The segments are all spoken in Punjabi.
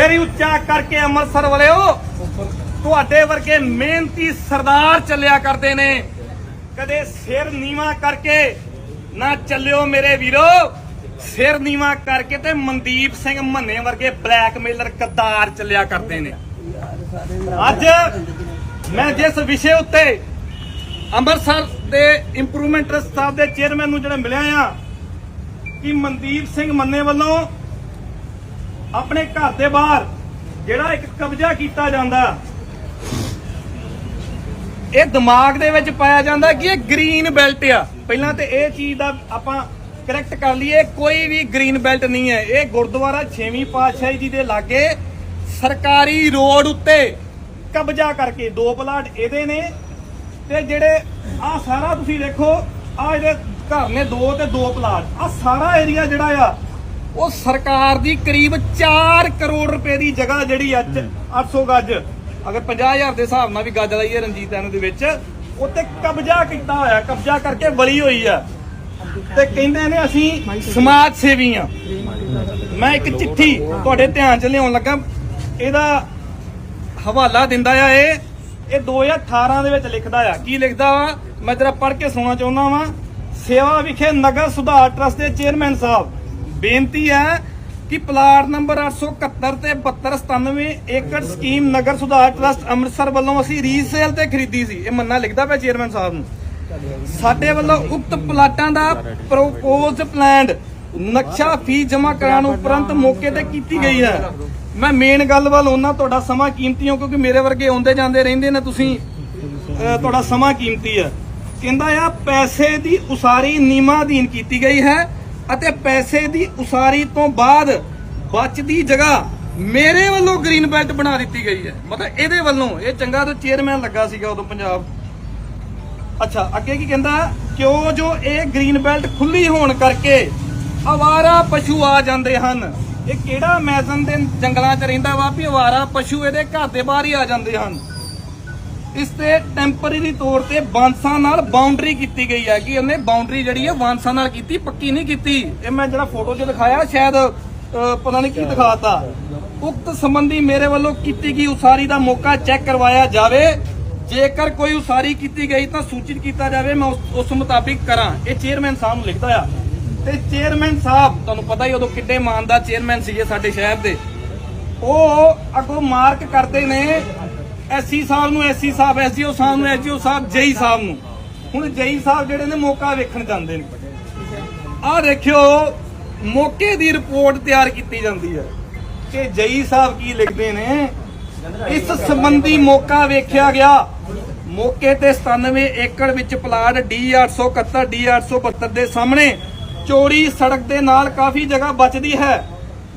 ਸਿਰ ਉੱਚਾ ਕਰਕੇ ਅੰਮ੍ਰਿਤਸਰ ਵਾਲਿਓ, ਤੁਹਾਡੇ ਵਰਗੇ ਮਿਹਨਤੀ ਸਰਦਾਰ ਚੱਲਿਆ ਕਰਦੇ ਨੇ। ਕਦੇ ਸਿਰ ਨੀਵਾ ਕਰਕੇ ਨਾ ਚੱਲਿਓ ਮੇਰੇ ਵੀਰੋ। ਸਿਰ ਨੀਵਾ ਕਰਕੇ ਤੇ ਮਨਦੀਪ ਸਿੰਘ ਮੰਨੇ ਵਰਗੇ ਬਲੈਕਮੇਲਰ ਗੱਦਾਰ ਚੱਲਿਆ ਕਰਦੇ ਨੇ। ਅੱਜ ਮੈਂ ਜਿਸ ਵਿਸ਼ੇ ਉੱਤੇ ਅੰਮ੍ਰਿਤਸਰ ਦੇ ਇੰਪਰੂਵਮੈਂਟ ਟਰਸਟ ਸਾਹਿਬ ਦੇ ਚੇਅਰਮੈਨ ਨੂੰ ਜਿਹੜਾ ਮਿਲਿਆ ਆ, ਕਿ ਮਨਦੀਪ ਸਿੰਘ ਮੰਨੇ ਵੱਲੋਂ ਆਪਣੇ ਘਰ ਦੇ ਬਾਹਰ, ਜਿਹੜਾ ਇੱਕ ਕਬਜ਼ਾ ਕੀਤਾ ਜਾਂਦਾ, ਇਹ ਦਿਮਾਗ ਦੇ ਵਿੱਚ ਪਾਇਆ ਜਾਂਦਾ ਕਿ ਇਹ ਗ੍ਰੀਨ ਬੈਲਟ ਆ। ਪਹਿਲਾਂ ਤੇ ਇਹ ਚੀਜ਼ ਦਾ ਆਪਾਂ ਕਰੈਕਟ ਕਰ ਲਈਏ, ਕੋਈ ਵੀ ਗ੍ਰੀਨ ਬੈਲਟ ਨਹੀਂ ਹੈ। ਇਹ ਗੁਰਦੁਆਰਾ 6ਵੀਂ ਪਾਤਸ਼ਾਹੀ ਜੀ ਦੇ ਲਾਗੇ ਸਰਕਾਰੀ ਰੋਡ ਉੱਤੇ ਕਬਜ਼ਾ ਕਰਕੇ ਦੋ ਪਲਾਟ ਇਹਦੇ ਨੇ। ਤੇ ਜਿਹੜੇ ਆ ਸਾਰਾ ਤੁਸੀਂ ਦੇਖੋ ਆ ਇਹਦੇ ਘਰ ਨੇ ਦੋ ਤੇ ਦੋ ਪਲਾਟ। ਆ ਸਾਰਾ ਏਰੀਆ ਜਿਹੜਾ ਆ ਉਹ ਸਰਕਾਰ ਦੀ ਕਰੀਬ 4 ਕਰੋੜ ਰੁਪਏ ਦੀ ਜਗ੍ਹਾ ਜਿਹੜੀ ਆ 800 ਗੱਜ ਅਗਰ 50000 ਦੇ ਹਿਸਾਬ ਨਾਲ ਵੀ ਗੱਜ ਲਾਈਏ ਰਣਜੀਤ ਐਨ ਦੇ ਵਿੱਚ ਉੱਤੇ ਕਬਜ਼ਾ ਕੀਤਾ ਹੋਇਆ ਕਬਜ਼ਾ ਕਰਕੇ ਬਲੀ ਹੋਈ ਆ। ਤੇ ਕਹਿੰਦੇ ਨੇ ਅਸੀਂ ਸਮਾਜ ਸੇਵੀ ਆ। ਮੈਂ ਇੱਕ ਚਿੱਠੀ ਤੁਹਾਡੇ ਧਿਆਨ 'ਚ ਲਿਆਉਣ ਲੱਗਾ। ਇਹਦਾ ਹਵਾਲਾ ਦਿੰਦਾ ਆ ਇਹ ਇਹ 2018 ਦੇ ਵਿੱਚ ਲਿਖਦਾ ਆ। ਕੀ ਲਿਖਦਾ ਵਾ? ਮੈਂ ਜਰਾ ਪੜ੍ਹ ਕੇ ਸੁਣਨਾ ਚਾਹੁੰਦਾ ਵਾਂ। ਸੇਵਾ ਵਿਖੇ ਨਗਰ ਸੁਧਾਰ ਟਰਸਟ ਦੇ ਚੇਅਰਮੈਨ ਸਾਹਿਬ ਬੇਨਤੀ ਹੈ ਕਿ ਪਲਾਟ ਨੰਬਰ 871 ਤੇ 7297 ਏਕੜ ਸਕੀਮ ਨਗਰ ਸੁਧਾਰ ਟਰਸਟ ਅੰਮ੍ਰਿਤਸਰ ਵੱਲੋਂ ਅਸੀਂ ਰੀਸੇਲ ਤੇ ਖਰੀਦੀ ਸੀ। ਇਹ ਮੰਨਾ ਲਿਖਦਾ ਪਿਆ ਚੇਅਰਮੈਨ ਸਾਹਿਬ ਨੂੰ। ਸਾਡੇ ਵੱਲੋਂ ਉਕਤ ਪਲਾਟਾਂ ਦਾ ਪ੍ਰੋਪੋਜ਼ਡ ਪਲਾਨ ਨਕਸ਼ਾ ਫੀਸ ਜਮ੍ਹਾਂ ਕਰਾਉਣ ਉਪਰੰਤ ਮੌਕੇ ਤੇ ਕੀਤੀ ਗਈ ਹੈ। ਮੈਂ ਮੇਨ ਗੱਲ ਵੱਲ ਉਹਨਾਂ ਤੁਹਾਡਾ ਸਮਾਂ ਕੀਮਤੀ ਹੋ, ਕਿਉਂਕਿ ਮੇਰੇ ਵਰਗੇ ਆਉਂਦੇ ਜਾਂਦੇ ਰਹਿੰਦੇ ਨੇ, ਤੁਸੀਂ ਤੁਹਾਡਾ ਸਮਾਂ ਕੀਮਤੀ ਹੈ। ਕਹਿੰਦਾ ਆ, ਪੈਸੇ ਦੀ ਉਸਾਰੀ ਨਿਯਮਾਂ ਅਧੀਨ ਕੀਤੀ ਗਈ ਹੈ। ਅਤੇ ਪੈਸੇ ਦੀ ਉਸਾਰੀ ਤੋਂ ਬਾਅਦ ਬਚਦੀ ਜਗ੍ਹਾ ਮੇਰੇ ਵੱਲੋਂ ਗ੍ਰੀਨ ਬੈਲਟ ਬਣਾ ਦਿੱਤੀ ਗਈ ਹੈ। ਮਤਲਬ ਇਹਦੇ ਵੱਲੋਂ, ਇਹ ਚੰਗਾ ਤੋਂ ਚੇਅਰਮੈਨ ਲੱਗਾ ਸੀਗਾ ਉਦੋਂ ਪੰਜਾਬ। ਅੱਛਾ, ਅੱਗੇ ਕੀ ਕਹਿੰਦਾ? ਕਿਉਂ ਜੋ ਇਹ ਗ੍ਰੀਨ ਬੈਲਟ ਖੁੱਲੀ ਹੋਣ ਕਰਕੇ ਅਵਾਰਾ ਪਸ਼ੂ ਆ ਜਾਂਦੇ ਹਨ। ਇਹ ਕਿਹੜਾ ਮੈਜ਼ਨ ਦੇ ਜੰਗਲਾਂ 'ਚ ਰਹਿੰਦਾ ਵਾ ਵੀ ਅਵਾਰਾ ਪਸ਼ੂ ਇਹਦੇ ਘਰ ਦੇ ਬਾਹਰ ਹੀ ਆ ਜਾਂਦੇ ਹਨ। ਇਸ ਤੇ ਟੈਂਪਰੇਰੀ ਤੌਰ ਤੇ ਬਾਂਸਾਂ ਨਾਲ ਬਾਉਂਡਰੀ ਕੀਤੀ ਗਈ ਹੈ ਕਿ ਉਹਨੇ ਬਾਉਂਡਰੀ ਜਿਹੜੀ ਹੈ ਬਾਂਸਾਂ ਨਾਲ ਕੀਤੀ, ਪੱਕੀ ਨਹੀਂ ਕੀਤੀ। ਇਹ ਮੈਂ ਜਿਹੜਾ ਫੋਟੋ 'ਚ ਦਿਖਾਇਆ, ਸ਼ਾਇਦ ਪਤਾ ਨਹੀਂ ਕੀ ਦਿਖਾਤਾ। ਉਕਤ ਸੰਬੰਧੀ ਮੇਰੇ ਵੱਲੋਂ ਕੀਤੀ ਗਈ ਉਸਾਰੀ ਦਾ ਮੌਕਾ ਚੈੱਕ ਕਰਵਾਇਆ ਜਾਵੇ। ਜੇਕਰ ਕੋਈ ਉਸਾਰੀ ਕੀਤੀ ਗਈ ਤਾਂ ਸੂਚਿਤ ਕੀਤਾ ਜਾਵੇ, ਮੈਂ ਉਸ- ਉਸ ਮੁਤਾਬਿਕ ਕਰਾਂ। ਇਹ ਚੇਅਰਮੈਨ ਸਾਹਿਬ ਨੂੰ ਲਿਖਦਾ ਆ। ਤੇ ਚੇਅਰਮੈਨ ਸਾਹਿਬ, ਤੁਹਾਨੂੰ ਪਤਾ ਹੀ ਉਦੋਂ ਕਿੱਡੇ ਮਾਨਦਾਰ ਚੇਅਰਮੈਨ ਸੀਗੇ ਸਾਡੇ ਸ਼ਹਿਰ ਦੇ। ਉਹ ਅੱਗੋਂ ਮਾਰਕ ਕਰਦੇ ਨੇ ਐਸਸੀ ਸਾਹਿਬ ਨੂੰ ਐਸਸੀ ਸਾਹਿਬ ਐਸਜੀਓ ਸਾਹਿਬ ਨੂੰ ਐਸਜੀਓ ਸਾਹਿਬ, ਜੇਈ ਸਾਹਿਬ ਨੂੰ। ਹੁਣ ਜੇਈ ਸਾਹਿਬ ਜਿਹੜੇ ਨੇ ਮੌਕਾ ਵੇਖਣ ਜਾਂਦੇ ਨੇ। ਆਹ ਦੇਖਿਓ, ਮੌਕੇ ਦੀ ਰਿਪੋਰਟ ਤਿਆਰ ਕੀਤੀ ਜਾਂਦੀ ਹੈ ਕਿ ਜਈ ਸਾਹਿਬ ਕੀ ਲਿਖਦੇ ਨੇ। ਇਸ ਸੰਬੰਧੀ ਮੌਕਾ ਵੇਖਿਆ ਗਿਆ। ਮੌਕੇ ਤੇ 97 ਏਕੜ ਵਿੱਚ ਪਲਾਟ D871 D872 ਦੇ ਸਾਹਮਣੇ। ਚੋਰੀ ਸੜਕ ਦੇ ਨਾਲ ਕਾਫੀ ਜਗ੍ਹਾ ਬਚਦੀ ਹੈ।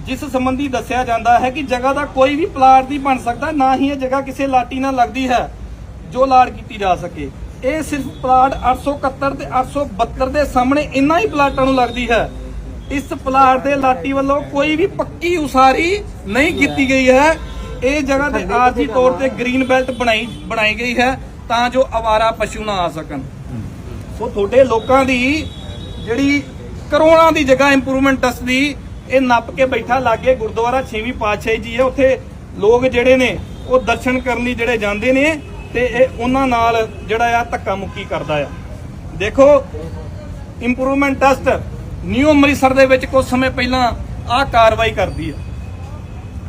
ਜਿਸ ਸੰਬੰਧੀ ਦੱਸਿਆ ਜਾਂਦਾ ਹੈ ਕਿ ਜਗ੍ਹਾ ਦਾ ਕੋਈ ਵੀ ਪਲਾਟ ਨਹੀਂ ਬਣ ਸਕਦਾ ਨਾ ਹੀ ਇਹ ਜਗ੍ਹਾ ਕਿਸੇ ਲਾਟੀ ਨਾਲ ਲੱਗਦੀ ਹੈ ਜੋ ਲਾੜ ਕੀਤੀ ਜਾ ਸਕੇ। ਇਹ ਸਿਰਫ ਪਲਾਟ 871 ਤੇ 872 ਦੇ ਸਾਹਮਣੇ ਇੰਨਾ ਹੀ ਪਲਾਟਾਂ ਨੂੰ ਲੱਗਦੀ ਹੈ। ਇਸ ਪਲਾਟ ਦੇ ਲਾਟੀ ਵੱਲੋਂ ਕੋਈ ਵੀ ਪੱਕੀ ਉਸਾਰੀ ਨਹੀਂ ਕੀਤੀ ਗਈ ਹੈ। ਇਹ ਜਗ੍ਹਾ ਤੇ ਆਰਜੀ ਤੌਰ ਤੇ ਗ੍ਰੀਨ ਬੈਲਟ ਬਣਾਈ ਬਣਾਈ ਗਈ ਹੈ ਤਾਂ ਜੋ ਆਵਾਰਾ ਪਸ਼ੂ ਨਾ ਆ ਸਕਣ। ਸੋ ਤੁਹਾਡੇ ਲੋਕਾਂ ਦੀ ਜਿਹੜੀ ਕਰੋੜਾਂ ਦੀ ਜਗ੍ਹਾ ਇੰਪਰੂਵਮੈਂਟ ਟਰਸਟ ਦੀ ਇਹ ਨੱਪ ਕੇ ਬੈਠਾ ਲਾਗੇ ਗੁਰਦੁਆਰਾ 6ਵੀਂ ਪਾਤਸ਼ਾਹੀ ਜੀ ਹੈ। ਉੱਥੇ ਲੋਕ ਜਿਹੜੇ ਨੇ, ਉਹ ਦਰਸ਼ਨ ਕਰਨ ਲਈ ਜਿਹੜੇ ਜਾਂਦੇ ਨੇ ਤੇ ਇਹ ਉਹਨਾਂ ਨਾਲ ਜਿਹੜਾ ਆ ਧੱਕਾ ਮੁੱਕੀ ਕਰਦਾ ਆ। ਦੇਖੋ ਇੰਪਰੂਵਮੈਂਟ ਟਰਸਟ ਨਿਊ ਅੰਮ੍ਰਿਤਸਰ ਦੇ ਵਿੱਚ ਕੁਝ ਸਮੇਂ ਪਹਿਲਾਂ ਆਹ ਕਾਰਵਾਈ ਕਰਦੀ ਹੈ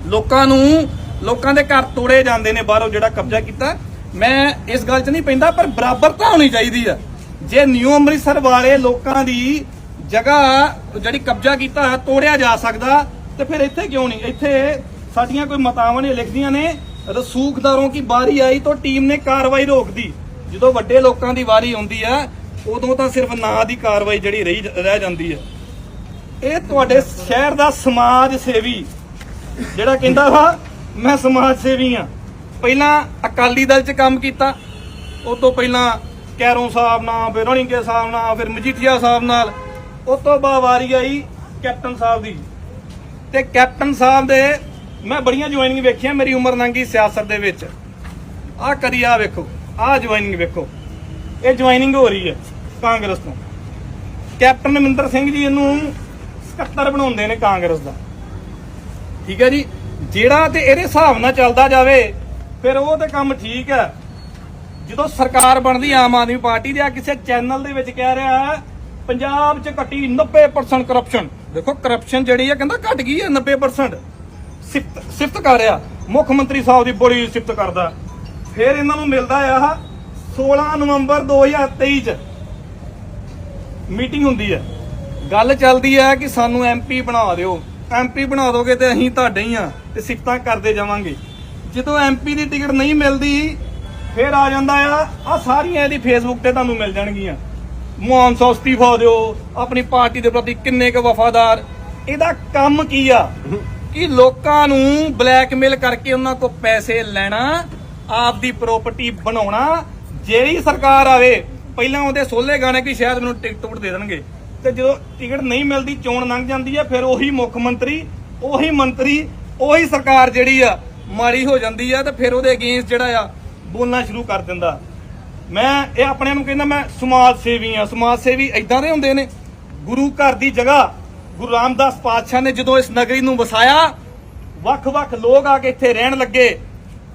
ਲੋਕਾਂ ਨੂੰ, ਲੋਕਾਂ ਦੇ ਘਰ ਤੋੜੇ ਜਾਂਦੇ ਨੇ, ਬਾਹਰੋਂ ਜਿਹੜਾ ਕਬਜ਼ਾ ਕੀਤਾ। ਮੈਂ ਇਸ ਗੱਲ 'ਚ ਨਹੀਂ ਪੈਂਦਾ, ਪਰ ਬਰਾਬਰਤਾ ਹੋਣੀ ਚਾਹੀਦੀ ਆ। ਜੇ ਨਿਊ ਅੰਮ੍ਰਿਤਸਰ ਵਾਲੇ ਲੋਕਾਂ ਦੀ ਜਗ੍ਹਾ ਜਿਹੜੀ ਕਬਜ਼ਾ ਕੀਤਾ ਹੈ, ਤੋੜਿਆ ਜਾ ਸਕਦਾ। ਤੇ ਫਿਰ ਇੱਥੇ ਕਿਉਂ ਨਹੀਂ? ਇੱਥੇ ਸਾਡੀਆਂ ਕੋਈ ਮਤਾਵਾਂ ਨੇ ਲਿਖਦੀਆਂ ਨੇ। ਰਸੂਖਦਾਰੋਂ ਕੀ ਵਾਰੀ ਆਈ ਤਾਂ ਟੀਮ ਨੇ ਕਾਰਵਾਈ ਰੋਕਦੀ ਜਦੋਂ ਵੱਡੇ ਲੋਕਾਂ ਦੀ ਵਾਰੀ ਆਉਂਦੀ ਹੈ, ਉਦੋਂ ਤਾਂ ਸਿਰਫ ਨਾਂ ਦੀ ਕਾਰਵਾਈ ਜਿਹੜੀ ਰਹੀ ਰਹਿ ਜਾਂਦੀ ਹੈ। ਇਹ ਤੁਹਾਡੇ ਸ਼ਹਿਰ ਦਾ ਸਮਾਜ ਸੇਵੀ, ਜਿਹੜਾ ਕਹਿੰਦਾ ਵਾ, ਮੈਂ ਸਮਾਜ ਸੇਵੀ ਆ ਪਹਿਲਾਂ ਅਕਾਲੀ ਦਲ 'ਚ ਕੰਮ ਕੀਤਾ। ਉਸ ਤੋਂ ਪਹਿਲਾਂ ਕੈਰੋਂ ਸਾਹਿਬ ਨਾਲ, ਫਿਰ ਰਣੀਕੇ ਸਾਹਿਬ ਨਾਲ, ਫਿਰ ਮਜੀਠੀਆ ਸਾਹਿਬ ਨਾਲ। ਉਸ ਤੋਂ ਬਾਅਦ ਵਾਰੀ ਆਈ ਕੈਪਟਨ ਸਾਹਿਬ ਦੀ। ਤੇ ਕੈਪਟਨ ਸਾਹਿਬ ਦੇ ਮੈਂ ਬੜੀਆਂ ਜੁਆਇਨਿੰਗ ਵੇਖੀਆਂ ਮੇਰੀ ਉਮਰ ਲੰਘੀ ਸਿਆਸਤ ਦੇ ਵਿੱਚ। ਆਹ ਕਰੀ ਆ ਵੇਖੋ, ਆਹ ਜੁਆਇਨਿੰਗ ਵੇਖੋ। ਇਹ ਜੁਆਇਨਿੰਗ ਹੋ ਰਹੀ ਹੈ ਕਾਂਗਰਸ ਤੋਂ। ਕੈਪਟਨ ਅਮਰਿੰਦਰ ਸਿੰਘ ਜੀ ਇਹਨੂੰ ਸਕੱਤਰ ਬਣਾਉਂਦੇ ਨੇ ਕਾਂਗਰਸ ਦਾ। ਠੀਕ ਹੈ ਜੀ? ਜਿਹੜਾ ਤੇ ਇਹਦੇ ਹਿਸਾਬ ਨਾਲ ਚੱਲਦਾ ਜਾਵੇ, ਫਿਰ ਉਹ ਤੇ ਕੰਮ ਠੀਕ ਹੈ। ਜਦੋਂ ਸਰਕਾਰ ਬਣਦੀ, ਆਮ ਆਦਮੀ ਪਾਰਟੀ ਦੇ ਆ, ਕਿਸੇ ਚੈਨਲ ਦੇ ਵਿੱਚ ਕਹਿ ਰਿਹਾ ਪੰਜਾਬ 'ਚ ਘਟੀ 90% ਕਰਪਸ਼ਨ ਦੇਖੋ ਕਰਪਸ਼ਨ ਜਿਹੜੀ ਆ, ਕਹਿੰਦਾ ਘਟ ਗਈ ਹੈ 90% ਸਿਫਤ ਸਿਫਤ ਕਰ ਰਿਹਾ। ਮੁੱਖ ਮੰਤਰੀ ਸਾਹਿਬ ਦੀ ਬੜੀ ਸਿਫਤ ਕਰਦਾ। ਫਿਰ ਇਹਨਾਂ ਨੂੰ ਮਿਲਦਾ ਆ 16 ਨਵੰਬਰ 2023 ਚ ਮੀਟਿੰਗ ਹੁੰਦੀ ਹੈ ਗੱਲ ਚੱਲਦੀ ਹੈ ਕਿ ਸਾਨੂੰ ਐਮਪੀ ਬਣਾ ਦਿਓ। ਐਮਪੀ ਬਣਾ ਦੋਗੇ ਤੇ ਅਸੀਂ ਤੁਹਾਡੇ ਹੀ ਆ ਤੇ ਸਿਫਤਾਂ ਕਰਦੇ ਜਾਵਾਂਗੇ। ਜਦੋਂ ਐਮਪੀ ਦੀ ਟਿਕਟ ਨਹੀਂ ਮਿਲਦੀ, ਫਿਰ ਆ ਜਾਂਦਾ ਆ ਆ ਸਾਰੀਆਂ ਇਹਦੀ ਫੇਸਬੁੱਕ ਤੇ ਤੁਹਾਨੂੰ ਮਿਲ ਜਾਣਗੀਆਂ। ਮੋਹਨ ਅਸਤੀਫਾ ਦਿਓ, ਆਪਣੀ ਪਾਰਟੀ ਦੇ ਪ੍ਰਤੀ ਕਿੰਨੇ ਕੁ ਵਫਾਦਾਰ। ਇਹਦਾ ਕੰਮ ਕੀ ਆ? ਕਿ ਲੋਕਾਂ ਨੂੰ ਬਲੈਕਮੇਲ ਕਰਕੇ ਉਹਨਾਂ ਕੋ ਪੈਸੇ ਲੈਣਾ, ਆਪਦੀ ਪ੍ਰਾਪਰਟੀ ਬਣਾਉਣਾ, ਜਿਹੜੀ ਸਰਕਾਰ ਆਵੇ। ਪਹਿਲਾਂ ਉਹਦੇ ਸੋਲੇ ਗਾਣੇ ਕਿ ਸ਼ਾਇਦ ਮੈਨੂੰ ਟਿਕਟ ਟੁਕਟ ਦੇ ਦੇਣਗੇ। ਤੇ ਜਦੋਂ ਟਿਕਟ ਨਹੀਂ ਮਿਲਦੀ, ਚੋਣ ਲੰਘ ਜਾਂਦੀ ਹੈ ਫਿਰ ਉਹੀ ਮੁੱਖ ਮੰਤਰੀ, ਉਹੀ ਮੰਤਰੀ, ਉਹੀ ਸਰਕਾਰ ਜਿਹੜੀ ਆ, ਮਾੜੀ ਹੋ ਜਾਂਦੀ ਆ ਤੇ ਫਿਰ ਉਹਦੇ ਅਗੇਂਸਟ ਜਿਹੜਾ ਆ, ਬੋਲਣਾ ਸ਼ੁਰੂ ਕਰ ਦਿੰਦਾ। ਮੈਂ ਇਹ ਆਪਣੇ ਨੂੰ ਕਹਿੰਦਾ ਮੈਂ ਸਮਾਜ ਸੇਵੀ ਆ ਸਮਾਜ ਸੇਵੀ ਇਦਾਂ ਦੇ ਹੁੰਦੇ ਨੇ। ਗੁਰੂ ਘਰ ਦੀ ਜਗ੍ਹਾ ਗੁਰੂ ਰਾਮਦਾਸ ਪਾਤਸ਼ਾਹ ਨੇ ਜਦੋਂ ਇਸ ਨਗਰੀ ਨੂੰ ਵਸਾਇਆ ਵੱਖ-ਵੱਖ ਲੋਕ ਆ ਕੇ ਇੱਥੇ ਰਹਿਣ ਲੱਗੇ।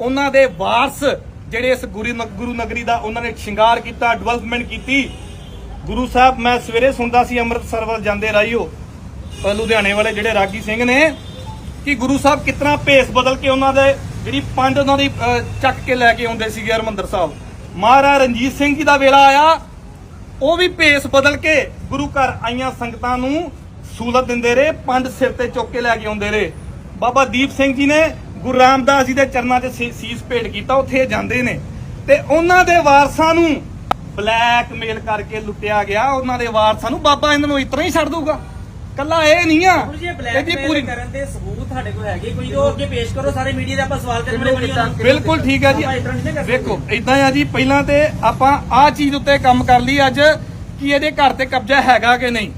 ਉਹਨਾਂ ਦੇ ਵਾਰਸ ਜਿਹੜੇ ਇਸ ਗੁਰੂ ਗੁਰੂ ਨਗਰੀ ਦਾ ਉਹਨਾਂ ਨੇ ਸ਼ਿੰਗਾਰ ਕੀਤਾ ਡਿਵੈਲਪਮੈਂਟ ਕੀਤੀ। ਗੁਰੂ ਸਾਹਿਬ ਮੈਂ ਸਵੇਰੇ ਸੁਣਦਾ ਸੀ ਅੰਮ੍ਰਿਤਸਰ ਵੱਲ ਜਾਂਦੇ ਰਾਹੀਓ ਅ, ਲੁਧਿਆਣੇ ਵਾਲੇ ਜਿਹੜੇ ਰਾਗੀ ਸਿੰਘ ਨੇ ਕਿ ਗੁਰੂ ਸਾਹਿਬ ਕਿਤਨਾ ਭੇਸ ਬਦਲ ਕੇ ਉਹਨਾਂ ਦੇ ਜਿਹੜੀ ਪੰਡ ਉਹਨਾਂ ਦੀ ਚੱਕ ਕੇ ਲੈ ਕੇ ਆਉਂਦੇ ਸੀਗੇ ਹਰਮੰਦਰ ਸਾਹਿਬ। ਮਹਾਰਾਜ ਰਣਜੀਤ ਸਿੰਘ ਜੀ ਦਾ ਵੇਲਾ ਆਇਆ। ਉਹ ਵੀ ਭੇਸ ਬਦਲ ਕੇ ਗੁਰੂ ਘਰ ਆਈਆਂ ਸੰਗਤਾਂ ਨੂੰ ਸਹੂਲਤ ਦਿੰਦੇ ਰਹੇ, ਪੰਡ ਸਿਰ ਤੇ ਚੁੱਕ ਕੇ ਲੈ ਕੇ ਆਉਂਦੇ ਰਹੇ। ਬਾਬਾ ਦੀਪ ਸਿੰਘ ਜੀ ਨੇ ਗੁਰੂ ਰਾਮਦਾਸ ਜੀ ਦੇ ਚਰਨਾਂ 'ਚ ਸੀਸ ਭੇਟ ਕੀਤਾ, ਉੱਥੇ ਜਾਂਦੇ ਨੇ। ਤੇ ਉਹਨਾਂ ਦੇ ਵਾਰਸਾਂ ਨੂੰ ਬਲੈਕਮੇਲ ਕਰਕੇ ਲੁੱਟਿਆ ਗਿਆ। ਉਹਨਾਂ ਦੇ ਵਾਰਸਾਂ ਨੂੰ ਬਾਬਾ ਇਹਨਾਂ ਨੂੰ ਇਤਨਾ ਹੀ ਛੱਡ ਦੂਗਾ ਕੱਲਾ ਇਹ ਨਹੀਂ ਆ। ਹੁਣ ਜੇ ਇਹਦੀ ਬਲੈਕਮੇਲ ਪੂਰੀ ਕਰਨ ਦੇ ਸਬੂਤ ਤੁਹਾਡੇ ਕੋਲ ਹੈਗੇ ਕੋਈ ਉਹ ਅੱਗੇ ਪੇਸ਼ ਕਰੋ ਸਾਰੇ ਮੀਡੀਆ ਦੇ ਆਪਾਂ ਸਵਾਲ ਕਰਨ ਬਣੀ ਬਿਲਕੁਲ ਠੀਕ ਹੈ ਜੀ। ਵੇਖੋ ਇਦਾਂ ਆ ਜੀ ਪਹਿਲਾਂ ਤੇ ਆਪਾਂ ਆਹ ਚੀਜ਼ ਉੱਤੇ ਕੰਮ ਕਰ ਲਈ ਅੱਜ ਕਿ ਇਹਦੇ ਘਰ ਤੇ ਕਬਜ਼ਾ ਹੈਗਾ ਕਿ ਨਹੀਂ?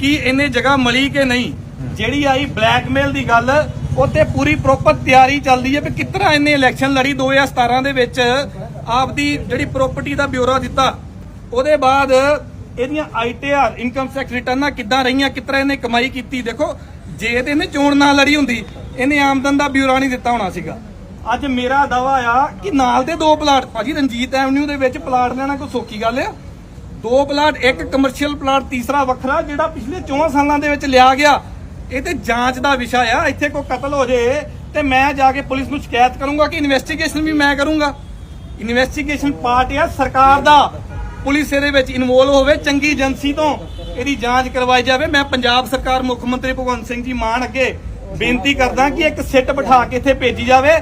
ਕੀ ਇਹਨੇ ਜਗ੍ਹਾ ਮਲੀ ਕਿ ਨਹੀਂ? ਜਿਹੜੀ ਆਈ ਬਲੈਕਮੇਲ ਦੀ ਗੱਲ ਉੱਤੇ ਪੂਰੀ ਪ੍ਰੋਪਰ ਤਿਆਰੀ ਚੱਲਦੀ ਹੈ ਵੀ ਕਿਤਨਾ ਇਹਨੇ ਇਲੈਕਸ਼ਨ ਲੜੀ 2017 ਦੇ ਵਿੱਚ। ਆਪਦੀ ਜਿਹੜੀ ਪ੍ਰਾਪਰਟੀ ਦਾ ਬਿਊਰੋ ਦਿੱਤਾ ਉਹਦੇ ਬਾਅਦ ਇਹਦੀਆਂ ਆਈਟੀਆਰ ਇਨਕਮ ਟੈਕਸ ਰਿਟਰਨਾਂ ਕਿੱਦਾਂ ਰਹੀਆਂ ਕਿਤਨਾ ਇਹਨੇ ਕਮਾਈ ਕੀਤੀ, ਦੇਖੋ, ਜੇ ਤੇ ਇਹਨੇ ਚੋਣ ਨਾ ਲੜੀ ਹੁੰਦੀ, ਇਹਨੇ ਆਮਦਨ ਦਾ ਬਿਊਰੋ ਨਹੀਂ ਦਿੱਤਾ ਹੋਣਾ ਸੀਗਾ। ਅੱਜ ਮੇਰਾ ਦਾਵਾ ਆ ਕਿ ਨਾਲ ਦੇ ਦੋ ਪਲਾਟ, ਭਾਜੀ ਰਣਜੀਤ ਐਵਨਿਊ ਦੇ ਵਿੱਚ ਪਲਾਟ ਲੈਣਾ ਕੋਈ ਸੌਖੀ ਗੱਲ ਆ। ਦੋ ਪਲਾਟ, ਇੱਕ ਕਮਰਸ਼ੀਅਲ ਪਲਾਟ, ਤੀਸਰਾ ਵੱਖਰਾ, ਜਿਹੜਾ ਪਿਛਲੇ 4 ਸਾਲਾਂ ਦੇ ਵਿੱਚ ਲਿਆ ਗਿਆ। ਇਹ ਤੇ ਜਾਂਚ ਦਾ ਵਿਸ਼ਾ ਆ, ਇੱਥੇ ਕੋਈ ਕਤਲ ਹੋ ਜੇ ਤੇ ਮੈਂ ਜਾ ਕੇ ਪੁਲਿਸ ਨੂੰ ਸ਼ਿਕਾਇਤ ਕਰੂੰਗਾ ਕਿ ਇਨਵੈਸਟੀਗੇਸ਼ਨ ਵੀ ਮੈਂ ਕਰੂੰਗਾ। ਇਨਵੈਸਟੀਗੇਸ਼ਨ ਪਾਰਟ ਆ, ਸਰਕਾਰ ਦਾ। ਪੁਲਿਸ ਇਹਦੇ ਵਿੱਚ ਇਨਵੋਲਵ ਹੋਵੇ ਚੰਗੀ ਏਜੰਸੀ ਤੋਂ ਇਹਦੀ ਜਾਂਚ ਕਰਵਾਈ ਜਾਵੇ। ਮੈਂ ਪੰਜਾਬ ਸਰਕਾਰ ਮੁੱਖ ਮੰਤਰੀ ਭਗਵੰਤ ਸਿੰਘ ਜੀ ਮਾਨ ਅੱਗੇ ਬੇਨਤੀ ਕਰਦਾ ਕਿ ਇੱਕ ਸਿੱਟ ਬਿਠਾ ਕੇ ਇੱਥੇ ਭੇਜੀ ਜਾਵੇ।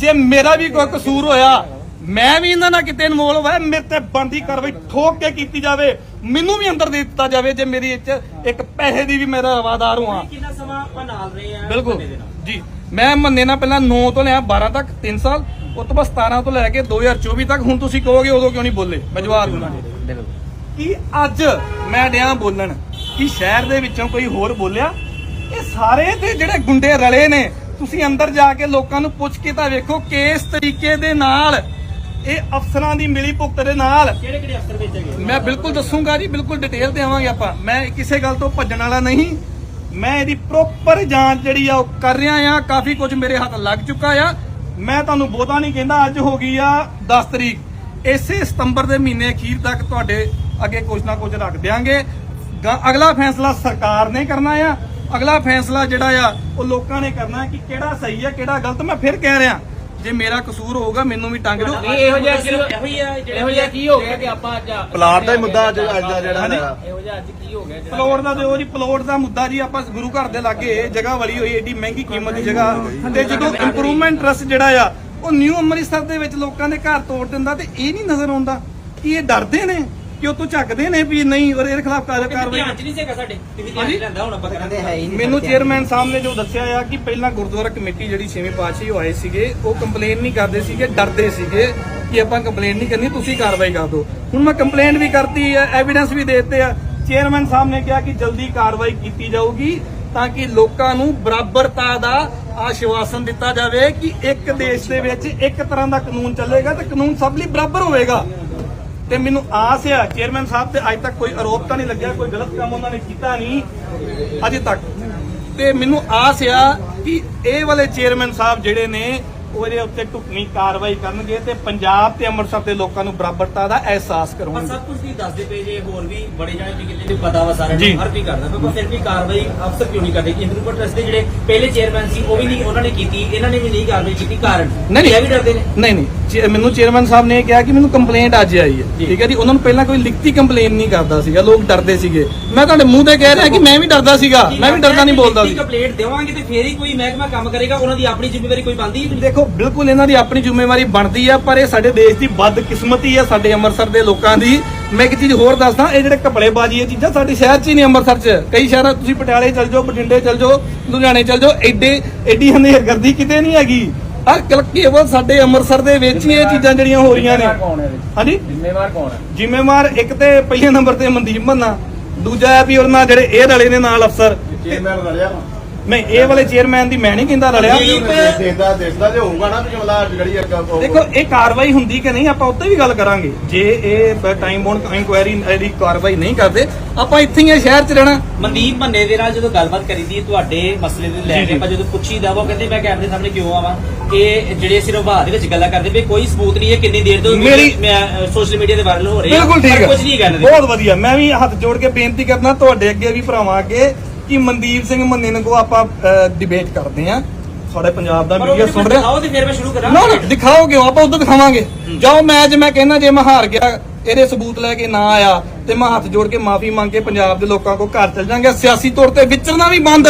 ਜੇ ਮੇਰਾ ਵੀ ਕੋਈ ਕਸੂਰ ਹੋਇਆ ਮੈਂ ਵੀ ਇਹਨਾਂ ਨਾਲ ਕਿਤੇ ਇਨਵੋਲਵ ਹੈ ਮੇਰੇ ਤੇ ਬੰਦੀ ਕਾਰਵਾਈ ਠੋਕ ਕੇ ਕੀਤੀ ਜਾਵੇ। ਮੈਨੂੰ ਵੀ ਅੰਦਰ ਦੇ ਦਿੱਤਾ ਜਾਵੇ ਜੇ ਮੇਰੀ ਇੱਚ ਇੱਕ ਪੈਸੇ ਦੀ ਵੀ ਮੇਰਾ ਰਵਾਦਾਰ ਹਾਂ ਕਿੰਨਾ ਸਮਾਂ ਆਪਾਂ ਨਾਲ ਰਹੇ ਆ ਬਿਲਕੁਲ। ਜੀ ਮੈਂ ਮੰਨੇ ਨਾਲ ਪਹਿਲਾਂ 9 ਤੋਂ ਲਿਆ 12 ਤੱਕ 3 ਸਾਲ। ਉਸ ਤੋਂ ਬਾਅਦ 17 ਤੋਂ ਲੈ ਕੇ 2024 ਤੱਕ। ਹੁਣ ਤੁਸੀਂ ਕਹੋਗੇ ਉਦੋਂ ਕਿਉਂ ਨਹੀਂ ਬੋਲੇ? ਮੈਂ ਜਵਾਬ ਦੂੰਗਾ ਕਿ ਅੱਜ ਮੈਂ ਡਿਆਂ ਬੋਲਣ? ਕਿ ਸ਼ਹਿਰ ਦੇ ਵਿੱਚੋਂ ਕੋਈ ਹੋਰ ਬੋਲਿਆ? ਇਹ ਸਾਰੇ ਤੇ ਜਿਹੜੇ ਗੁੰਡੇ ਰਲੇ ਨੇ ਤੁਸੀਂ ਅੰਦਰ ਜਾ ਕੇ ਲੋਕਾਂ ਨੂੰ ਪੁੱਛ ਕੇ ਤਾਂ ਵੇਖੋ ਕਿਸ ਤਰੀਕੇ ਦੇ ਨਾਲ ਇਹ ਅਫਸਰਾਂ ਦੀ ਮਿਲੀ ਭੁਗਤ ਦੇ ਨਾਲ। ਕਿਹੜੇ ਕਿਹੜੇ ਅਫਸਰ ਭੇਜੇ ਗਏ? ਮੈਂ ਬਿਲਕੁਲ ਦੱਸੂਗਾ ਜੀ ਬਿਲਕੁਲ ਡਿਟੇਲ ਤੇ ਆਵਾਂਗੇ ਆਪਾਂ। ਮੈਂ ਕਿਸੇ ਗੱਲ ਤੋਂ ਭੱਜਣ ਵਾਲਾ ਨਹੀਂ। ਮੈਂ ਇਹਦੀ ਪ੍ਰੋਪਰ ਜਾਂਚ ਜਿਹੜੀ ਆ ਉਹ ਕਰ ਰਿਹਾ ਆ। ਕਾਫੀ ਕੁਝ ਮੇਰੇ ਹੱਥ ਲੱਗ ਚੁੱਕਾ ਆ। ਮੈਂ ਤੁਹਾਨੂੰ ਬਹੁਤਾ ਨਹੀਂ ਕਹਿੰਦਾ ਅੱਜ ਹੋ ਗਈ ਆ 10 ਤਰੀਕ। ਇਸੇ ਸਤੰਬਰ ਦੇ ਮਹੀਨੇ ਅਖੀਰ ਤੱਕ ਤੁਹਾਡੇ ਅੱਗੇ ਕੁਝ ਨਾ ਕੁਝ ਰੱਖ ਦਿਆਂਗੇ। ਅਗਲਾ ਫੈਸਲਾ ਸਰਕਾਰ ਨੇ ਕਰਨਾ ਆ। ਅਗਲਾ ਫੈਸਲਾ ਜਿਹੜਾ ਆ ਉਹ ਲੋਕਾਂ ਨੇ ਕਰਨਾ ਕਿ ਕਿਹੜਾ ਸਹੀ ਆ ਕਿਹੜਾ ਗਲਤ। ਮੈਂ ਫਿਰ ਕਹਿ ਰਿਹਾ ਜੇ ਮੇਰਾ ਕਸੂਰ ਹੋਊਗਾ ਮੈਨੂੰ ਵੀ ਟੰਗ ਦਿਓ। ਨਹੀਂ ਇਹੋ ਜਿਹਾ ਇਹੋ ਹੀ ਆ ਇਹੋ ਜਿਹਾ ਕੀ ਹੋ ਗਿਆ ਕਿ ਆਪਾਂ ਅੱਜ ਪਲਾਟ ਦਾ ਹੀ ਮੁੱਦਾ ਅੱਜ ਅੱਜ ਦਾ ਜਿਹੜਾ ਇਹੋ ਜਿਹਾ ਅੱਜ ਕੀ ਹੋ ਗਿਆ ਜਿਹੜਾ ਪਲੋਟ ਦਾ ਉਹ ਜੀ ਪਲੋਟ ਦਾ ਮੁੱਦਾ ਜੀ ਆਪਾਂ ਗੁਰੂ ਘਰ ਦੇ ਲਾਗੇ ਜਗ੍ਹਾ ਵਲੀ ਹੋਈ ਏਡੀ ਮਹਿੰਗੀ ਕੀਮਤ ਦੀ ਜਗ੍ਹਾ। ਤੇ ਜਦੋਂ ਇੰਪਰੂਵਮੈਂਟ ਟਰਸਟ ਜਿਹੜਾ ਆ ਉਹ ਨਿਊ ਅੰਮ੍ਰਿਤਸਰ ਦੇ ਵਿੱਚ ਲੋਕਾਂ ਦੇ ਘਰ ਤੋੜ ਦਿੰਦਾ ਤੇ ਇਹ ਨਹੀਂ ਨਜ਼ਰ ਆਉਂਦਾ ਕਿ ਇਹ ਡਰਦੇ ਨੇ ਕਿ ਉਹ ਤੋਂ ਝੱਕਦੇ ਨੇ ਵੀ ਨਹੀਂ ਔਰ ਇਹਦੇ ਖਿਲਾਫ ਕਾਰ- ਕਾਰਵਾਈ ਧਿਆਨ ਚ ਨਹੀਂ ਸੀਗਾ ਸਾਡੇ? ਤੁਸੀਂ ਹਾਂਜੀ। ਧਿਆਨ ਲੈਂਦਾ ਹੁਣ ਆਪਾਂ ਕਰਾਂਗੇ। ਮੈਨੂੰ ਚੇਅਰਮੈਨ ਸਾਹਿਬ ਨੇ ਜੋ ਦੱਸਿਆ ਆ ਕਿ ਪਹਿਲਾਂ ਗੁਰਦੁਆਰਾ ਕਮੇਟੀ ਜਿਹੜੀ ਛੇਵੇਂ ਪਾਤਸ਼ਾਹੀ ਉਹ ਆਏ ਸੀਗੇ ਉਹ ਕੰਪਲੇਨ ਨਹੀਂ ਕਰਦੇ ਸੀਗੇ ਡਰਦੇ ਸੀਗੇ ਕਿ ਆਪਾਂ ਕੰਪਲੇਨ ਨਹੀਂ ਕਰਨੀ ਤੁਸੀਂ ਕਾਰਵਾਈ ਕਰ ਦਿਓ। ਹੁਣ ਮੈਂ ਕੰਪਲੇਨ ਵੀ ਕਰਤੀ ਐਵੀਡੈਂਸ ਵੀ ਦੇ ਦਿੱਤੇ ਆ। ਚੇਅਰਮੈਨ ਸਾਹਿਬ ਨੇ ਕਿਹਾ ਕਿ ਜਲਦੀ ਕਾਰਵਾਈ ਕੀਤੀ ਜਾਊਗੀ। ਤਾਂ ਕਿ ਲੋਕਾਂ ਨੂੰ ਬਰਾਬਰਤਾ ਦਾ ਆਸ਼ਵਾਸਨ ਦਿੱਤਾ ਜਾਵੇ ਕਿ ਇੱਕ ਦੇਸ਼ ਦੇ ਵਿੱਚ ਇੱਕ ਤਰ੍ਹਾਂ ਦਾ ਕਾਨੂੰਨ ਚੱਲੇਗਾ ਤੇ ਕਾਨੂੰਨ ਸਭ ਲਈ ਬਰਾਬਰ ਹੋਵੇਗਾ। ਤੇ ਮੈਨੂੰ ਆਸ ਆ ਚੇਅਰਮੈਨ ਸਾਹਿਬ, ਤੇ ਅੱਜ ਤੱਕ ਕੋਈ ਆਰੋਪ ਤਾਂ ਨਹੀਂ ਲੱਗਿਆ, ਕੋਈ ਗਲਤ ਕੰਮ ਉਹਨਾਂ ਨੇ ਕੀਤਾ ਨਹੀਂ, ਅਜੇ ਤੱਕ। ਤੇ ਮੈਨੂੰ ਆਸ ਆ ਕਿ ਇਹ ਵਾਲੇ ਚੇਅਰਮੈਨ ਸਾਹਿਬ ਜਿਹੜੇ ਨੇ ਉਹ ਇਹਦੇ ਉੱਤੇ ਢੁਕਵੀਂ ਕਾਰਵਾਈ ਕਰਨਗੇ ਤੇ ਪੰਜਾਬ ਤੇ ਅੰਮ੍ਰਿਤਸਰ ਦੇ ਲੋਕਾਂ ਨੂੰ ਬਰਾਬਰਤਾ ਦਾ ਅਹਿਸਾਸ ਕਰਵਾਉਣਗੇ। ਸਭ ਕੁਝ ਦੱਸਦੇ ਪਏ ਜੇ ਹੋਰ ਵੀ ਬੜੇ ਜਾਣੇ ਜੀ ਕਿਤੇ ਪਤਾ ਵਾ ਸਾਰਿਆਂ। ਨੂੰ ਹਰ ਕੋਈ ਕਰਦਾ ਪਰ ਫਿਰ ਵੀ ਕਾਰਵਾਈ ਅਫਸਰ ਕਿਉਂ ਨਹੀਂ ਕਰਦੇ? ਹਿੰਦੂ ਟਰਸਟ ਦੇ ਜਿਹੜੇ ਪਹਿਲੇ ਚੇਅਰਮੈਨ ਸੀ ਉਹ ਵੀ ਨਹੀਂ ਉਹਨਾਂ ਨੇ ਕੀਤੀ ਇਹਨਾਂ ਨੇ ਵੀ ਨਹੀਂ ਕਾਰਵਾਈ ਕੀਤੀ ਕਾਰਨ। ਨਹੀਂ, ਨਹੀਂ। ਇਹ ਵੀ ਡਰਦੇ ਨੇ? ਨਹੀਂ ਨਹੀਂ। ਮੈਨੂੰ ਚੇਅਰਮੈਨ ਸਾਹਿਬ ਨੇ ਇਹ ਕਿਹਾ ਕਿ ਮੈਨੂੰ ਕੰਪਲੇਂਟ ਅੱਜ ਆਈ ਹੈ। ਠੀਕ ਹੈ ਜੀ? ਉਹਨਾਂ ਨੂੰ ਪਹਿਲਾਂ ਕੋਈ ਲਿਖਤੀ ਕੰਪਲੇਂਟ ਨਹੀਂ ਕਰਦਾ ਸੀਗਾ ਲੋਕ ਡਰਦੇ ਸੀਗੇ। ਮੈਂ ਤੁਹਾਡੇ ਮੂੰਹ ਤੇ ਕਹਿ ਰਿਹਾ ਕਿ ਮੈਂ ਵੀ ਡਰਦਾ ਸੀਗਾ ਮੈਂ ਵੀ ਡਰਦਾ ਨਹੀਂ ਬੋਲਦਾ ਸੀ। ਕੰਪਲੇਂਟ ਦੇਵਾਂਗੇ ਤੇ ਫੇਰ ਹੀ ਕੋਈ ਮਹਿਕਮਾ ਕੰਮ ਕਰੇਗਾ ਉਹਨਾਂ ਦੀ ਆਪਣੀ ਜ਼ਿੰਮੇਵਾਰੀ ਕੋਈ ਹੀ ਨਹੀਂ। ਦੇਖੋ ਬਿਲਕੁਲ ਇਹਨਾਂ ਦੀ ਆਪਣੀ ਜ਼ਿੰਮੇਵਾਰੀ ਬਣਦੀ ਆ ਪਰ ਇਹ ਸਾਡੇ ਦੇਸ਼ ਦੀ ਬਦਕਿਸਮਤੀ ਆ ਸਾਡੇ ਅੰਮ੍ਰਿਤਸਰ ਦੇ ਲੋਕਾਂ ਦੀ। ਮੈਂ ਇੱਕ ਚੀਜ਼ ਹੋਰ ਦੱਸਦਾ ਇਹ ਜਿਹੜੇ ਕਪੜੇਬਾਜ਼ੀ ਇਹ ਚੀਜ਼ਾਂ ਸਾਡੇ ਸ਼ਹਿਰ 'ਚ ਹੀ ਨਹੀਂ ਅੰਮ੍ਰਿਤਸਰ 'ਚ। ਕਈ ਸ਼ਹਿਰਾਂ ਤੁਸੀਂ ਪਟਿਆਲੇ ਚਲ ਜਾਓ ਬਠਿੰਡੇ ਚਲ ਜਾਓ ਲੁਧਿਆਣੇ ਚਲ ਜਾਓ ਐਡੇ ਐਡੀ ਹਨੇਰਗਰਦੀ ਕਿਤੇ ਨਹੀਂ ਹੈਗੀ। ਹਰ ਕਲ ਕੇਵਲ ਸਾਡੇ ਅੰਮ੍ਰਿਤਸਰ ਦੇ ਵਿੱਚ ਹੀ ਇਹ ਚੀਜ਼ਾਂ ਜਿਹੜੀਆਂ ਹੋ ਰਹੀਆਂ ਨੇ? ਹਾਂਜੀ? ਜ਼ਿੰਮੇਵਾਰ ਕੌਣ ਹੈ? ਜ਼ਿੰਮੇਵਾਰ ਇੱਕ ਤੇ ਪਹਿਲੇ ਨੰਬਰ ਤੇ ਮਨਦੀਪ ਮੰਨਾ ਦੂਜਾ ਹੈ ਵੀ ਉਹਨਾਂ ਜਿਹੜੇ ਇਹ ਰਲੇ ਨੇ ਨਾਲ ਅਫਸਰ। ਚੇਅਰਮੈਨ ਰਲਿਆ ਨਹੀਂ ਇਹ ਵਾਲੇ ਚੇਅਰਮੈਨ ਦੀ ਮੈਂ ਨਹੀਂ ਕਹਿੰਦਾ ਰਲਿਆ। ਦੇਖਦਾ ਦੇਖਦਾ ਜੇ ਹੋਊਗਾ ਨਾ ਵੀ ਮਤਲਬ ਜਿਹੜੀ ਦੇਖੋ ਇਹ ਕਾਰਵਾਈ ਹੁੰਦੀ ਕਿ ਨਹੀਂ ਆਪਾਂ ਉੱਤੇ ਵੀ ਗੱਲ ਕਰਾਂਗੇ। ਜੇ ਇਹ ਟਾਈਮ ਬੌਂਡ ਇਨਕੁਆਇਰੀ ਦੀ ਕਾਰਵਾਈ ਨਹੀਂ ਕਰਦੇ ਆਪਾਂ ਇੱਥੇ ਹੀ ਆ ਸ਼ਹਿਰ 'ਚ ਰਹਿਣਾ। ਮਨਦੀਪ ਮੰਨੇ ਦੇ ਨਾਲ ਜਦੋਂ ਗੱਲਬਾਤ ਕਰੀਦੀ ਤੁਹਾਡੇ ਮਸਲੇ ਦੇ ਲੈ ਕੇ। ਆਪਾਂ ਜਦੋਂ ਪੁੱਛੀਦਾ ਉਹ ਕਹਿੰਦੇ ਮੈਂ ਕੈਮਰੇ ਸਾਹਮਣੇ ਕਿਉਂ ਆਵਾਂ? ਇਹ ਜਿਹੜੇ ਸਿਰਫ ਬਾਅਦ ਦੇ ਵਿੱਚ ਗੱਲਾਂ ਕਰਦੇ ਪਏ ਕੋਈ ਸਬੂਤ ਨਹੀਂ ਹੈ ਕਿੰਨੀ ਦੇਰ ਤੋਂ ਮੇਰੀ- ਮੈਂ ਸੋਸ਼ਲ ਮੀਡੀਆ ਤੇ ਵਾਇਰਲ ਹੋ ਰਹੀ ਬਿਲਕੁਲ ਠੀਕ ਹੈ ਕੁਝ ਨਹੀਂ ਕਹਿੰਦੇ ਬਹੁਤ ਵਧੀਆ। ਮੈਂ ਵੀ ਹੱਥ ਜੋੜ ਕੇ ਬੇਨਤੀ ਕਰਦਾ ਤੁਹਾਡੇ ਅੱਗੇ ਵੀ ਭਰਾਵਾਂ ਅੱਗੇ ਕਿ ਮਨਦੀਪ ਸਿੰਘ ਮੰਨੇ ਨੂੰ ਕੋ ਆਪਾਂ ਡਿਬੇਟ ਕਰਦੇ ਆ ਸਾਡੇ ਪੰਜਾਬ ਦਾ ਮੀਡੀਆ ਸੁਣ ਰਿਹਾ। ਦਿਖਾਓ ਤੇ ਫਿਰ ਮੈਂ ਸ਼ੁਰੂ ਕਰਾਂ। ਨਾ ਨਾ ਦਿਖਾਓ ਕਿਉਂ? ਆਪਾਂ ਉਦੋਂ ਦਿਖਾਵਾਂਗੇ। ਜਾਓ ਮੈਚ ਮੈਂ ਕਹਿੰਦਾ ਜੇ ਮੈਂ ਹਾਰ ਗਿਆ ਇਹਦੇ ਸਬੂਤ ਲੈ ਕੇ ਨਾ ਆਇਆ ਤੇ ਮੈਂ ਹੱਥ ਜੋੜ ਕੇ ਮਾਫੀ ਮੰਗ ਕੇ ਪੰਜਾਬ ਦੇ ਲੋਕਾਂ ਕੋ ਘਰ ਚਲ ਜਾਾਂਗੇ। ਸਿਆਸੀ ਤੌਰ ਤੇ ਵਿਚਰਨਾ ਵੀ ਬੰਦ।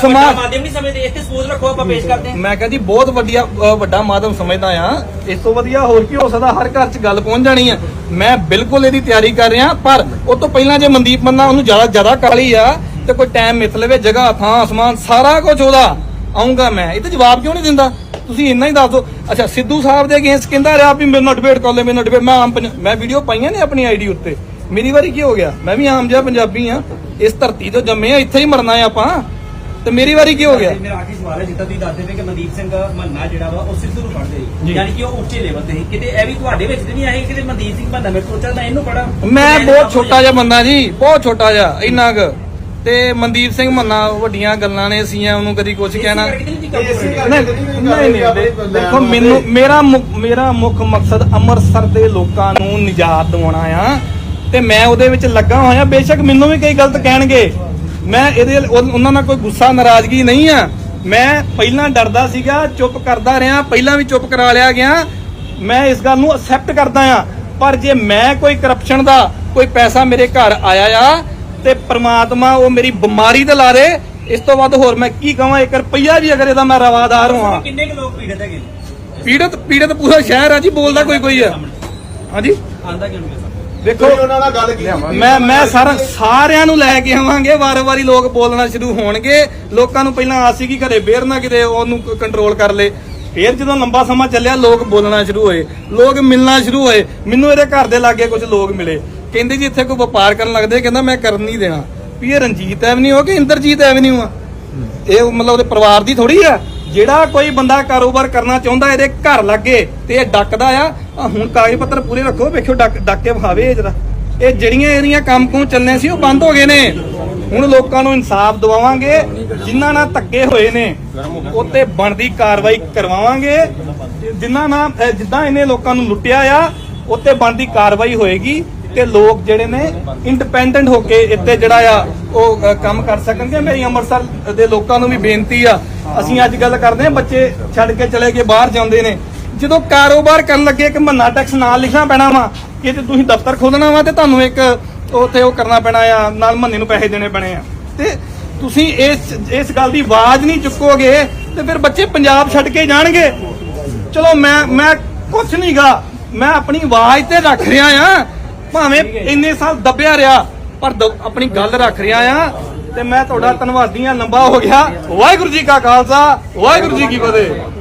ਸਮਾਜ ਮਾਧਿਅਮ ਨਹੀਂ ਸਮਝਦੇ। ਇੱਥੇ ਸਬੂਤ ਰੱਖੋ ਆਪਾਂ ਪੇਸ਼ ਕਰਦੇ ਮੈਂ ਕਹਿੰਦੀ ਬਹੁਤ ਵੱਡੀਆ ਵੱਡਾ ਮਾਧਮ ਸਮਝਦਾ ਆ ਇਸ ਤੋਂ ਵਧੀਆ ਹੋਰ ਕੀ ਹੋ ਸਕਦਾ? ਹਰ ਘਰ 'ਚ ਗੱਲ ਪਹੁੰਚ ਜਾਣੀ ਆ ਮੈਂ ਬਿਲਕੁਲ ਇਹਦੀ ਤਿਆਰੀ ਕਰ ਰਿਹਾ ਪਰ ਉਹ ਤੋਂ ਪਹਿਲਾਂ ਜੇ ਮਨਦੀਪ ਮੰਨਾ ਉਹਨੂੰ ਜ਼ਿਆਦਾ ਜ਼ਿਆਦਾ ਕਾਲੀ ਆ। ਤੇ ਕੋਈ ਟਾਈਮ ਮਿਥ ਲਵੇ ਜਗ੍ਹਾ ਥਾਂ ਅਸਮਾਨ ਸਾਰਾ ਕੁਝ ਉਹਦਾ ਆਉਂਗਾ ਮੈਂ। ਇਹ ਤੇ ਜਵਾਬ ਕਿਉਂ ਨਹੀਂ ਦਿੰਦਾ? ਤੁਸੀਂ ਇੰਨਾ ਹੀ ਦੱਸ ਦਿਓ। ਅੱਛਾ ਸਿੱਧੂ ਸਾਹਿਬ ਦੇ ਅਗੇਂਸਟ ਕਹਿੰਦਾ ਰਿਹਾ ਵੀ ਮੇਰੇ ਨਾਲ ਡਿਬੇਟ ਕਰ ਲੈ ਮੇਰੇ ਨਾਲ debate- ਮੈਂ ਆਮ ਮੈਂ ਵੀਡੀਓ ਪਾਈਆਂ ਨੇ ਆਪਣੀ ਆਈਡੀ ਉੱਤੇ। ਮੇਰੀ ਵਾਰੀ ਕੀ ਹੋ ਗਿਆ? ਮੈਂ ਵੀ ਆਮ ਜਿਹਾ ਪੰਜਾਬੀ ਆ ਇਸ ਧਰਤੀ ਤੋਂ ਜੰਮੇ ਆ ਇੱਥੇ ਹੀ ਮਰਨਾ ਆ ਆਪਾਂ। ਤੇ ਮੇਰੀ ਵਾਰੀ ਕੀ ਹੋ ਗਿਆ? ਮੇਰਾ ਆਖਰੀ ਸਵਾਲ ਹੈ ਜਿੱਦਾਂ ਤੁਸੀਂ ਦੱਸਦੇ ਪਏ ਕਿ ਮਨਦੀਪ ਸਿੰਘ ਮੰਨਾ ਜਿਹੜਾ ਵਾ ਉਹ ਸਿੱਧੂ ਨੂੰ ਪੜ੍ਹਦੇ ਜੀ। ਸੀ ਯਾਨੀ ਕਿ ਉਹ ਉੱਚੇ ਲੈਵਲ ਤੇ ਸੀ। ਕਿਤੇ ਇਹ ਵੀ ਤੁਹਾਡੇ ਵਿੱਚ ਨਹੀਂ ਆਏ ਕਿਤੇ ਮਨਦੀਪ ਸਿੰਘ ਮੰਨਾ ਮੇਰੇ ਸੋਚਿਆ ਮੈਂ ਇਹਨੂੰ ਪੜਾ ਮੈਂ ਬਹੁਤ ਛੋਟਾ ਜਿਹਾ ਬੰਦਾ ਜੀ ਬਹੁਤ ਛੋਟਾ ਜਿਹਾ ਇੰਨਾ ਕੁ। ਤੇ ਮਨਦੀਪ ਸਿੰਘ ਮੰਨਾ ਵੱਡੀਆਂ ਗੱਲਾਂ ਨੇ ਸੀਆਂ ਉਹਨੂੰ ਕਦੀ ਕੁਝ ਕਹਿਣਾ। ਨਹੀਂ ਨਹੀਂ ਦੇਖੋ ਮੈਨੂੰ ਮੇਰਾ ਮੁੱਖ- ਮੇਰਾ ਮੁੱਖ ਮਕਸਦ ਅੰਮ੍ਰਿਤਸਰ ਦੇ ਲੋਕਾਂ ਨੂੰ ਨਿਜਾਤ ਦਿਵਾਉਣਾ ਆ। ਤੇ ਮੈਂ ਉਹਦੇ ਵਿੱਚ ਲੱਗਾ ਹੋਇਆ ਬੇਸ਼ੱਕ ਮੈਨੂੰ ਵੀ ਕਈ ਗਲਤ ਕਹਿਣਗੇ। ਮੈਂ ਇਹਦੇ ਉਹ- ਉਹਨਾਂ ਨਾਲ ਕੋਈ ਗੁੱਸਾ ਨਾਰਾਜ਼ਗੀ ਨਹੀਂ ਆ। ਮੈਂ ਪਹਿਲਾਂ ਡਰਦਾ ਸੀਗਾ ਚੁੱਪ ਕਰਦਾ ਰਿਹਾ ਪਹਿਲਾਂ ਵੀ ਚੁੱਪ ਕਰਾ ਲਿਆ ਗਿਆ। ਮੈਂ ਇਸ ਗੱਲ ਨੂੰ ਅਸੈਪਟ ਕਰਦਾ ਆ। ਪਰ ਜੇ ਮੈਂ ਕੋਈ ਕਰਪਸ਼ਨ ਦਾ ਕੋਈ ਪੈਸਾ ਮੇਰੇ ਘਰ ਆਇਆ ਆ ਤੇ ਪ੍ਰਮਾਤਮਾ ਉਹ ਮੇਰੀ ਬਿਮਾਰੀ ਤੇ ਲਾ ਦੇ ਇਸ ਤੋਂ ਵੱਧ ਹੋਰ ਮੈਂ ਕੀ ਕਹਾਂ? ਇੱਕ ਰੁਪਈਆ ਵੀ ਅਗਰ ਇਹਦਾ ਮੈਂ ਰਵਾਦਾਰ ਹਾਂ ਕਿੰਨੇ ਕੁ ਲੋਕ ਪੀੜਤ ਹੈਗੇ? ਪੀੜਤ ਪੀੜਤ ਪੂਰਾ ਸ਼ਹਿਰ ਆ ਜੀ ਬੋਲਦਾ ਕੋਈ ਕੋਈ ਆ। ਹਾਂਜੀ? ਆਂਦਾ ਕਿਉਂ ਨਹੀਂ ਵੇਖੋ ਉਹਨਾਂ ਨਾਲ ਗੱਲ ਕੀਤੀ ਮੈਂ ਮੈਂ ਸਾਰਾ ਸਾਰਿਆਂ ਨੂੰ ਲੈ ਕੇ ਆਵਾਂਗੇ। ਵਾਰ-ਵਾਰੀ ਲੋਕ ਬੋਲਣਾ ਸ਼ੁਰੂ ਹੋਣਗੇ। ਲੋਕਾਂ ਨੂੰ ਪਹਿਲਾਂ ਆਸ ਸੀ ਕਿ ਘਰੇ ਬੇਰ ਨਾ ਕਿਤੇ ਉਹਨੂੰ ਕੰਟਰੋਲ ਕਰ ਲੇ। ਫੇਰ ਜਦੋਂ ਲੰਬਾ ਸਮਾਂ ਚੱਲਿਆ ਲੋਕ ਬੋਲਣਾ ਸ਼ੁਰੂ ਹੋਏ। ਲੋਕ ਮਿਲਣਾ ਸ਼ੁਰੂ ਹੋਏ। ਮੈਨੂੰ ਇਹਦੇ ਘਰ ਦੇ ਲਾਗੇ ਕੁਝ ਲੋਕ ਮਿਲੇ। ਕਹਿੰਦੇ ਜੀ ਇੱਥੇ ਕੋਈ ਵਪਾਰ ਕਰਨ ਲੱਗਦੇ ਕਹਿੰਦਾ ਮੈਂ ਕਰਨ ਨਹੀਂ ਦੇਣਾ। ਵੀ ਇਹ ਰਣਜੀਤ ਐਵਨਿਊ ਹੋ ਕਿ ਇੰਦਰਜੀਤ ਐਵਨਿਊ ਆ? ਇਹ ਮਤਲਬ ਉਹਦੇ ਪਰਿਵਾਰ ਦੀ ਥੋੜੀ ਆ। ਜਿਹੜਾ ਕੋਈ ਬੰਦਾ ਕਾਰੋਬਾਰ ਕਰਨਾ ਚਾਹੁੰਦਾ, ਇਹਦੇ ਘਰ ਲੱਗੇ ਤੇ ਇਹ ਡੱਕਦਾ ਆ ਹੁਣ ਕਾਗਜ਼ ਪੱਤਰ ਪੂਰੇ ਰੱਖੋ, ਵੇਖਿਓ ਡੱਕ ਡੱਕ ਕੇ ਇਹ ਜਰਾ। ਇਹ ਜਿਹੜੀਆਂ ਇਹਦੀਆਂ ਕੰਮ ਕੁਮ ਚੱਲਨੇ ਸੀ, ਉਹ ਬੰਦ ਹੋ ਗਏ ਨੇ। ਹੁਣ ਲੋਕਾਂ ਨੂੰ ਇਨਸਾਫ ਦਿਵਾਵਾਂਗੇ, ਜਿਨ੍ਹਾਂ ਨਾਲ ਧੱਕੇ ਹੋਏ ਨੇ, ਉੱਤੇ ਬਣਦੀ ਕਾਰਵਾਈ ਕਰਵਾਵਾਂਗੇ। ਜਿਨ੍ਹਾਂ ਨਾਲ ਜਿੱਦਾਂ ਇਹਨੇ ਲੋਕਾਂ ਨੂੰ ਲੁੱਟਿਆ ਆ, ਉੱਤੇ ਬਣਦੀ ਕਾਰਵਾਈ ਹੋਏਗੀ। ਤੇ ਲੋਕ ਜਿਹੜੇ ਨੇ ਇੰਡੀਪੈਂਡੈਂਟ ਹੋ ਕੇ ਇੱਥੇ ਜਿਹੜਾ ਆ, ਉਹ ਕੰਮ ਕਰ ਸਕਣਗੇ। ਮੇਰੀ ਅੰਮ੍ਰਿਤਸਰ ਦੇ ਲੋਕਾਂ ਨੂੰ ਵੀ ਬੇਨਤੀ ਆ, ਅਸੀਂ ਅੱਜ ਗੱਲ ਕਰਦੇ ਹਾਂ, ਬੱਚੇ ਛੱਡ ਕੇ ਚਲੇ ਗਏ, ਬਾਹਰ ਜਾਂਦੇ ਨੇ। ਜਦੋਂ ਕਾਰੋਬਾਰ ਕਰਨ ਲੱਗੇ, ਇੱਕ ਮੰਨਾ ਟੈਕਸ ਨਾਲ ਲਿਖਣਾ ਪੈਣਾ ਵਾ, ਕਿ ਤੇ ਤੁਸੀਂ ਦਫ਼ਤਰ ਖੋਲਣਾ ਵਾ, ਤੇ ਤੁਹਾਨੂੰ ਇੱਕ ਉੱਥੇ ਉਹ ਕਰਨਾ ਪੈਣਾ ਆ, ਨਾਲ ਮੰਨੇ ਨੂੰ ਪੈਸੇ ਦੇਣੇ ਪੈਣੇ ਆ। ਤੇ ਤੁਸੀਂ ਇਸ ਇਸ ਗੱਲ ਦੀ ਆਵਾਜ਼ ਨਹੀਂ ਚੁੱਕੋਗੇ, ਤੇ ਫਿਰ ਬੱਚੇ ਪੰਜਾਬ ਛੱਡ ਕੇ ਜਾਣਗੇ। ਚਲੋ ਮੈਂ ਮੈਂ ਕੁਛ ਨਹੀਂਗਾ ਮੈਂ ਆਪਣੀ ਆਵਾਜ਼ ਤੇ ਰੱਖ ਰਿਹਾ ਆ। ਭਾਵੇਂ ਇੰਨੇ ਸਾਲ ਦੱਬਿਆ ਰਿਹਾ, ਪਰ ਆਪਣੀ ਗੱਲ ਰੱਖ ਰਿਹਾ ਆ ਤੇ ਮੈਂ ਤੁਹਾਡਾ ਧੰਨਵਾਦੀ ਆ ਲੰਬਾ ਹੋ ਗਿਆ। ਵਾਹਿਗੁਰੂ ਜੀ ਕਾ ਖਾਲਸਾ, ਵਾਹਿਗੁਰੂ ਜੀ ਕੀ ਫਤਿਹ।